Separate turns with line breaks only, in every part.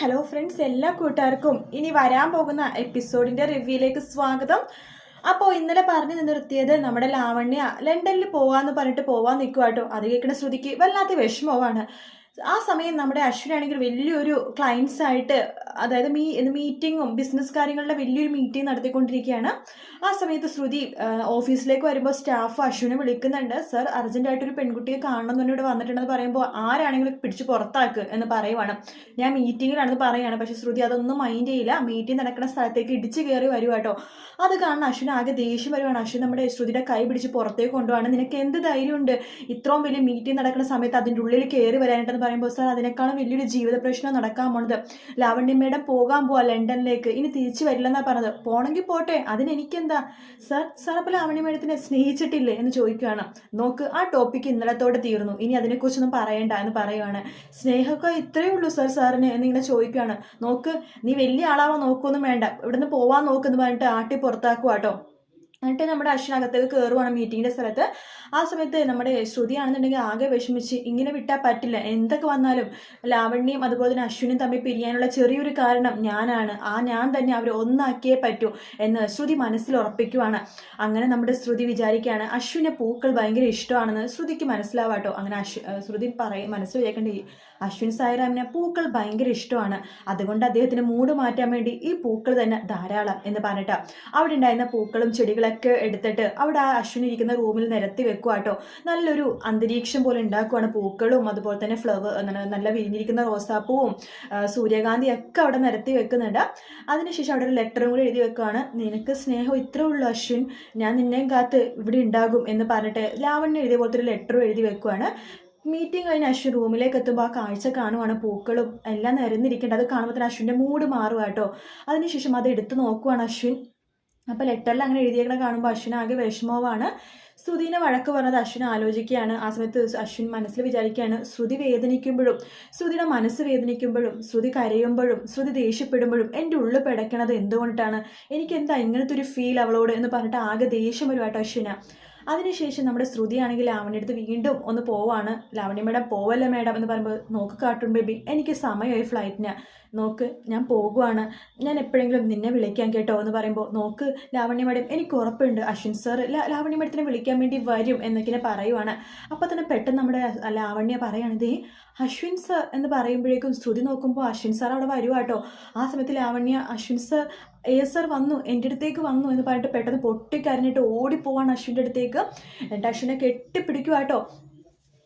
Hello friends എല്ലാ കൂട്ടുകാർക്കും ഇനി വരാൻ പോകുന്ന എപ്പിസോഡിന്റെ റിവ്യൂയിലേക്ക് സ്വാഗതം. അപ്പോൾ ഇന്നലെ പറഞ്ഞു നിർത്തിയത് നമ്മുടെ ലാവണ്യ ലണ്ടനിൽ പോവാന്ന് പറഞ്ഞിട്ട് പോവാൻ നിൽക്കുവാട്ടോ അത് കേൾക്കുന്ന ശ്രുതിക്ക് വല്ലാത്ത വിഷമമാണ് ആ സമയം നമ്മുടെ അശ്വിനാണെങ്കിൽ വലിയൊരു ക്ലയൻസ് ആയിട്ട് അതായത് മീ മീറ്റിങ്ങും ബിസിനസ് കാര്യങ്ങളുടെ വലിയൊരു മീറ്റിംഗ് നടത്തിക്കൊണ്ടിരിക്കുകയാണ്. ആ സമയത്ത് ശ്രുതി ഓഫീസിലേക്ക് വരുമ്പോൾ സ്റ്റാഫ് അശ്വിനെ വിളിക്കുന്നുണ്ട്. സർ അർജന്റായിട്ടൊരു പെൺകുട്ടിയെ കാണണം എന്ന് ഇവിടെ വന്നിട്ടുണ്ടെന്ന് പറയുമ്പോൾ ആരാണെങ്കിലും പിടിച്ച് പുറത്താക്ക് എന്ന് പറയുവാണ്. ഞാൻ മീറ്റിങ്ങിലാണെന്ന് പറയുകയാണ്. പക്ഷെ ശ്രുതി അതൊന്നും മൈൻഡ് ചെയ്യില്ല. മീറ്റിംഗ് നടക്കുന്ന സ്ഥലത്തേക്ക് ഇടിച്ചു കയറി വരുക കേട്ടോ. അത് കാണുന്ന അശ്വിൻ ആകെ ദേഷ്യം വരുവാണ്. അശ്വിൻ നമ്മുടെ ശ്രുതിയുടെ കൈ പിടിച്ച് പുറത്തേക്ക് കൊണ്ടുപോകാണ് നിനക്ക് എന്ത് ധൈര്യമുണ്ട്? ഇത്രയും വലിയ മീറ്റിംഗ് നടക്കുന്ന സമയത്ത് അതിന്റെ ഉള്ളിൽ കയറി പറയുമ്പോൾ സാർ അതിനേക്കാളും വലിയൊരു ജീവിത പ്രശ്നം നടക്കാൻ പോണത് ലാവണ്യമ്മയുടെ പോകാൻ പോവാ ലണ്ടനിലേക്ക്. ഇനി തിരിച്ചു വരില്ലെന്നാ പറഞ്ഞത്. പോണെങ്കിൽ പോട്ടെ അതിന് എനിക്കെന്താ സാർ സാർ അപ്പോൾ ലാവണ്യ മേഡത്തിനെ സ്നേഹിച്ചിട്ടില്ലേ എന്ന് ചോദിക്കുകയാണ്. നോക്ക് ആ ടോപ്പിക്ക് ഇന്നലത്തോടെ തീർന്നു. ഇനി അതിനെക്കുറിച്ചൊന്നും പറയണ്ട എന്ന് പറയുവാണ്. സ്നേഹമൊക്കെ ഇത്രയേ ഉള്ളൂ സാർ സാറിന് എന്നിങ്ങനെ ചോദിക്കുകയാണ്. നോക്ക് നീ വലിയ ആളാവാൻ നോക്കൊന്നും വേണ്ട. ഇവിടുന്ന് പോവാൻ നോക്കുന്നു പറഞ്ഞിട്ട് ആട്ടി പുറത്താക്കുക കേട്ടോ എന്നിട്ട് നമ്മുടെ അശ്വിൻ കയറുവാണ് മീറ്റിങ്ങിന്റെ സ്ഥലത്ത്. ആ സമയത്ത് നമ്മുടെ ശ്രുതിയാണെന്നുണ്ടെങ്കിൽ ആകെ വിഷമിച്ച് ഇങ്ങനെ വിട്ടാൽ പറ്റില്ല. എന്തൊക്കെ വന്നാലും ലാവണ്യയും അതുപോലെ തന്നെ അശ്വിനും തമ്മിൽ പിരിയാനുള്ള ചെറിയൊരു കാരണം ഞാനാണ്. ആ ഞാൻ തന്നെ അവർ ഒന്നാക്കിയേ പറ്റൂ എന്ന് ശ്രുതി മനസ്സിൽ ഉറപ്പിക്കുവാണ്. അങ്ങനെ നമ്മുടെ ശ്രുതി വിചാരിക്കുകയാണ് അശ്വിനെ പൂക്കൾ ഭയങ്കര ഇഷ്ടമാണെന്ന് ശ്രുതിക്ക് മനസ്സിലാവാട്ടോ. അങ്ങനെ അശ്വ ശ്രുതി പറയും മനസ്സിൽ വിചാരിക്കേണ്ട അശ്വിൻ സായിരാമിനെ പൂക്കൾ ഭയങ്കര ഇഷ്ടമാണ്. അതുകൊണ്ട് അദ്ദേഹത്തിന് മൂട് മാറ്റാൻ വേണ്ടി ഈ പൂക്കൾ തന്നെ ധാരാളം എന്ന് പറഞ്ഞിട്ട്. അവിടെ ഉണ്ടായിരുന്ന പൂക്കളും ചെടികളൊക്കെ എടുത്തിട്ട് അവിടെ ആ അശ്വിൻ ഇരിക്കുന്ന റൂമിൽ നിരത്തി വെക്കുക കേട്ടോ നല്ലൊരു അന്തരീക്ഷം പോലെ ഉണ്ടാക്കുവാണ് പൂക്കളും അതുപോലെ തന്നെ ഫ്ലവർ നല്ല വിരിഞ്ഞിരിക്കുന്ന റോസാപ്പൂവും സൂര്യകാന്തി സൂര്യകാന്തിയൊക്കെ അവിടെ നിരത്തി വെക്കുന്നുണ്ട്. അതിനുശേഷം അവിടെ ഒരു ലെറ്ററും കൂടി എഴുതി വെക്കുകയാണ് നിനക്ക് സ്നേഹം ഇത്രേ ഉള്ളൂ അശ്വിൻ. ഞാൻ നിന്നെയും കാത്ത് ഇവിടെ ഉണ്ടാകും എന്ന് പറഞ്ഞിട്ട് ലാവണ്യ എഴുതിയ പോലത്തെ ഒരു ലെറ്ററും എഴുതി വെക്കുവാണ്. മീറ്റിംഗ് കഴിഞ്ഞ് അശ്വിൻ റൂമിലേക്ക് എത്തുമ്പോൾ ആ കാഴ്ച കാണുവാണ് പൂക്കളും എല്ലാം നിരന്നിരിക്കേണ്ടത് കാണുമ്പോൾ തന്നെ അശ്വിന്റെ മൂഡ് മാറുക കേട്ടോ അതിനുശേഷം അത് എടുത്ത് നോക്കുവാണ് അശ്വിൻ. അപ്പോൾ ലെറ്ററിൽ അങ്ങനെ എഴുതിയേക്കണ കാണുമ്പോൾ അശ്വിൻ ആകെ വിഷമവുമാണ്. ശ്രുതിനെ വഴക്ക് പറഞ്ഞത് അശ്വിൻ ആലോചിക്കുകയാണ്. ആ സമയത്ത് അശ്വിൻ മനസ്സിൽ വിചാരിക്കുകയാണ് ശ്രുതി വേദനിക്കുമ്പോഴും ശ്രുതിയുടെ മനസ്സ് വേദനിക്കുമ്പോഴും ശ്രുതി കരയുമ്പോഴും ശ്രുതി ദേഷ്യപ്പെടുമ്പോഴും എന്റെ ഉള്ളിൽ പിടയ്ക്കണത് എന്തുകൊണ്ടാണ്? എനിക്കെന്താ ഇങ്ങനത്തെ ഒരു ഫീൽ അവളോട് എന്ന് പറഞ്ഞിട്ട് ആകെ ദേഷ്യം വരുവാട്ടോ അശ്വിന്. അതിനുശേഷം നമ്മുടെ ശ്രുതിയാണെങ്കിൽ ലാവണ്യ അടുത്ത് വീണ്ടും ഒന്ന് പോവാണ്. ലാവണ്യ മേഡം പോവല്ലേ മേഡം എന്ന് പറയുമ്പോൾ നോക്ക് കാട്ടും ബേബി എനിക്ക് സമയമായി ഫ്ലൈറ്റിന്. നോക്ക് ഞാൻ പോകുവാണ്. ഞാൻ എപ്പോഴെങ്കിലും നിന്നെ വിളിക്കാൻ കേട്ടോ എന്ന് പറയുമ്പോൾ നോക്ക് ലാവണ്യ മേഡം എനിക്ക് ഉറപ്പുണ്ട്. അശ്വിൻ സർ ലാവണ്യ മേഡത്തിനെ വിളിക്കാൻ വേണ്ടി വരും എന്നൊക്കെ പറയുവാണ്. അപ്പോൾ തന്നെ പെട്ടെന്ന് നമ്മുടെ ലാവണ്യ പറയാണ് ദേ അശ്വിൻ സർ എന്ന് പറയുമ്പോഴേക്കും ശ്രുതി നോക്കുമ്പോൾ അശ്വിൻ സാർ അവിടെ വരുവാട്ടോ. ആ സമയത്ത് Lavanya Ashwin sir A sir വന്നു എന്റെ അടുത്തേക്ക് വന്നു എന്ന് പറഞ്ഞിട്ട് പെട്ടെന്ന് പൊട്ടിക്കരഞ്ഞിട്ട് ഓടിപ്പോവാണ് അശ്വിന്റെ അടുത്തേക്ക്. എന്നിട്ട് അശ്വിനെ കെട്ടിപ്പിടിക്കുക കേട്ടോ.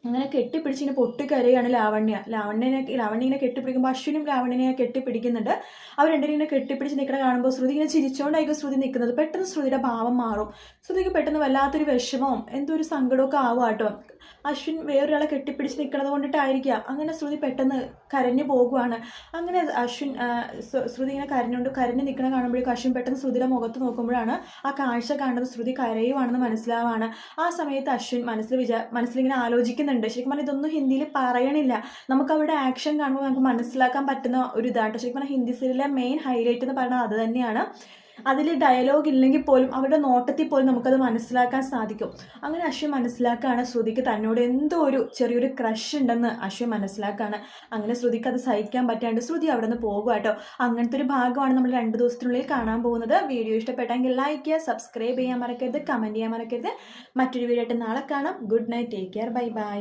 അങ്ങനെ കെട്ടിപ്പിടിച്ച് ഇങ്ങനെ പൊട്ടിക്കരയാണ് ലാവണ്യ. ലാവണ്യനെ ലാവണ്യ ഇങ്ങനെ കെട്ടിപ്പിടിക്കുമ്പോൾ അശ്വിനും ലാവണ്യനെ കെട്ടിപ്പിടിക്കുന്നുണ്ട്. അവർ രണ്ടുപേരും ഇങ്ങനെ കെട്ടിപ്പിടിച്ച് നിൽക്കണ കാണുമ്പോൾ ശ്രുതി ഇങ്ങനെ ചിരിച്ചുകൊണ്ടായിരിക്കും ശ്രുതി നിൽക്കുന്നത് പെട്ടെന്ന് ശ്രുതിയുടെ ഭാവം മാറും. ശ്രുതിക്ക് പെട്ടെന്ന് വല്ലാത്തൊരു വിഷമവും എന്തോ ഒരു സങ്കടമൊക്കെ ആവുക കേട്ടോ. അശ്വിൻ വേറൊരാളെ കെട്ടിപ്പിടിച്ച് നിൽക്കുന്നത് കൊണ്ടിട്ടായിരിക്കാം. അങ്ങനെ ശ്രുതി പെട്ടെന്ന് കരഞ്ഞു പോകുവാണ്. അങ്ങനെ അശ്വിൻ ശ്രുതി ഇങ്ങനെ കരഞ്ഞുകൊണ്ട് കരഞ്ഞു നിൽക്കണ കാണുമ്പോഴേക്കും അശ്വിൻ പെട്ടെന്ന് ശ്രുതിയുടെ മുഖത്ത് നോക്കുമ്പോഴാണ് ആ കാഴ്ച കാണുന്നത്. ശ്രുതി കരയുവാണെന്ന് മനസ്സിലാവാണ്. ആ സമയത്ത് അശ്വിൻ മനസ്സിൽ വിചാ മനസ്സിലിങ്ങനെ ആലോചിക്കുന്നുണ്ട്. ശരിക്കും പറഞ്ഞാൽ ഇതൊന്നും ഹിന്ദിയിൽ പറയണില്ല. നമുക്ക് അവിടെ ആക്ഷൻ കാണുമ്പോൾ നമുക്ക് മനസ്സിലാക്കാൻ പറ്റുന്ന ഒരു ഇതാണ് ശരിക്കും പറഞ്ഞാൽ ഹിന്ദി സീരിയലിലെ മെയിൻ ഹൈലൈറ്റ് എന്ന് പറയുന്നത് അത് തന്നെയാണ്. അതിൽ ഡയലോഗ് ഇല്ലെങ്കിൽ പോലും അവരുടെ നോട്ടത്തിൽ പോലും നമുക്കത് മനസ്സിലാക്കാൻ സാധിക്കും. അങ്ങനെ അശ്വിൻ മനസ്സിലാക്കുകയാണ് ശ്രുതിക്ക് തന്നോട് എന്തോ ഒരു ചെറിയൊരു ക്രഷ് ഉണ്ടെന്ന് അശ്വിൻ മനസ്സിലാക്കുകയാണ് അങ്ങനെ ശ്രുതിക്ക് അത് സഹിക്കാൻ പറ്റാണ്ട് ശ്രുതി അവിടെ നിന്ന് പോകുക കേട്ടോ. അങ്ങനത്തെ ഒരു ഭാഗമാണ് നമ്മൾ രണ്ട് ദിവസത്തിനുള്ളിൽ കാണാൻ പോകുന്നത്. വീഡിയോ ഇഷ്ടപ്പെട്ടെങ്കിൽ ലൈക്ക് ചെയ്യുക സബ്സ്ക്രൈബ് ചെയ്യാൻ മറക്കരുത് കമന്റ് ചെയ്യാൻ മറക്കരുത്. മറ്റൊരു വീഡിയോ ആയിട്ട് നാളെ കാണാം. Good night take care bye bye